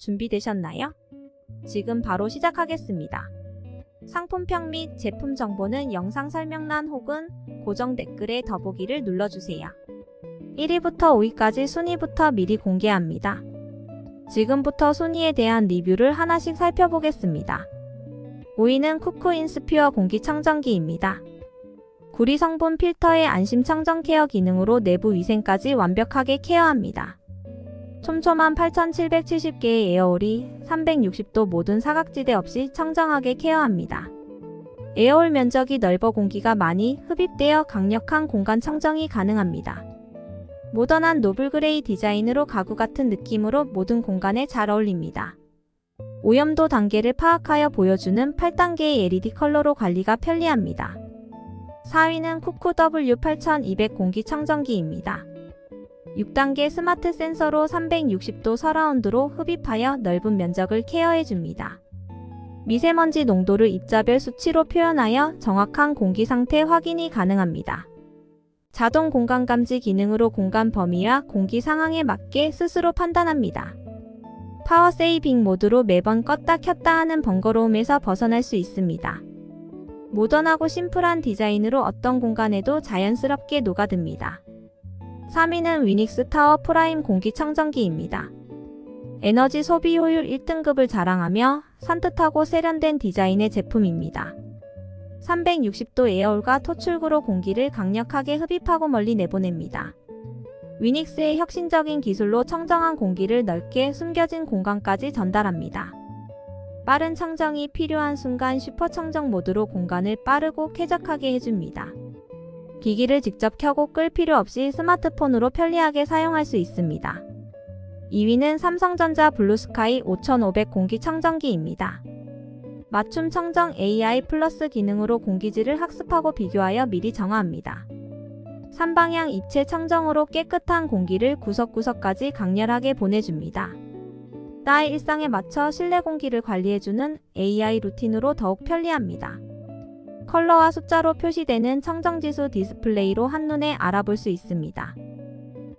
준비되셨나요? 지금 바로 시작하겠습니다. 상품평 및 제품 정보는 영상 설명란 혹은 고정 댓글에 더보기를 눌러주세요. 1위부터 5위까지 순위부터 미리 공개합니다. 지금부터 순위에 대한 리뷰를 하나씩 살펴보겠습니다. 5위는 쿠쿠 인스퓨어 공기청정기입니다. 구리 성분 필터의 안심 청정 케어 기능으로 내부 위생까지 완벽하게 케어합니다. 촘촘한 8,770개의 에어홀이 360도 모든 사각지대 없이 청정하게 케어합니다. 에어홀 면적이 넓어 공기가 많이 흡입되어 강력한 공간 청정이 가능합니다. 모던한 노블 그레이 디자인으로 가구 같은 느낌으로 모든 공간에 잘 어울립니다. 오염도 단계를 파악하여 보여주는 8단계의 LED 컬러로 관리가 편리합니다. 4위는 쿠쿠 W8200 공기청정기입니다. 6단계 스마트 센서로 360도 서라운드로 흡입하여 넓은 면적을 케어해줍니다. 미세먼지 농도를 입자별 수치로 표현하여 정확한 공기 상태 확인이 가능합니다. 자동 공간 감지 기능으로 공간 범위와 공기 상황에 맞게 스스로 판단합니다. 파워 세이빙 모드로 매번 껐다 켰다 하는 번거로움에서 벗어날 수 있습니다. 모던하고 심플한 디자인으로 어떤 공간에도 자연스럽게 녹아듭니다. 3위는 위닉스 타워 프라임 공기청정기입니다. 에너지 소비 효율 1등급을 자랑하며 산뜻하고 세련된 디자인의 제품입니다. 360도 에어홀과 토출구로 공기를 강력하게 흡입하고 멀리 내보냅니다. 위닉스의 혁신적인 기술로 청정한 공기를 넓게 숨겨진 공간까지 전달합니다. 빠른 청정이 필요한 순간 슈퍼 청정 모드로 공간을 빠르고 쾌적하게 해줍니다. 기기를 직접 켜고 끌 필요 없이 스마트폰으로 편리하게 사용할 수 있습니다. 2위는 삼성전자 블루스카이 5500 공기청정기입니다. 맞춤 청정 AI 플러스 기능으로 공기질을 학습하고 비교하여 미리 정화합니다. 3방향 입체 청정으로 깨끗한 공기를 구석구석까지 강렬하게 보내줍니다. 나의 일상에 맞춰 실내 공기를 관리해주는 AI 루틴으로 더욱 편리합니다. 컬러와 숫자로 표시되는 청정지수 디스플레이로 한눈에 알아볼 수 있습니다.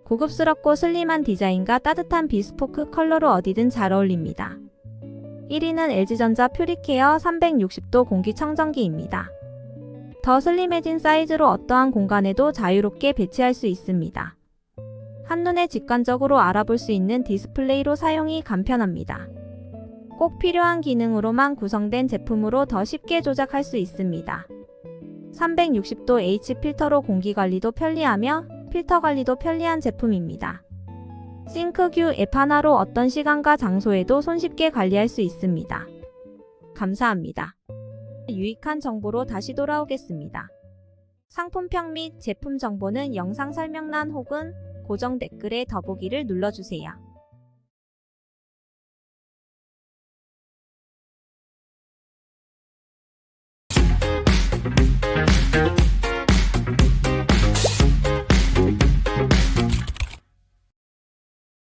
고급스럽고 슬림한 디자인과 따뜻한 비스포크 컬러로 어디든 잘 어울립니다. 1위는 LG전자 퓨리케어 360도 공기청정기입니다. 더 슬림해진 사이즈로 어떠한 공간에도 자유롭게 배치할 수 있습니다. 한눈에 직관적으로 알아볼 수 있는 디스플레이로 사용이 간편합니다. 꼭 필요한 기능으로만 구성된 제품으로 더 쉽게 조작할 수 있습니다. 360도 H 필터로 공기 관리도 편리하며 필터 관리도 편리한 제품입니다. 싱크규 앱 하나로 어떤 시간과 장소에도 손쉽게 관리할 수 있습니다. 감사합니다. 유익한 정보로 다시 돌아오겠습니다. 상품평 및 제품 정보는 영상 설명란 혹은 고정 댓글에 더보기를 눌러주세요.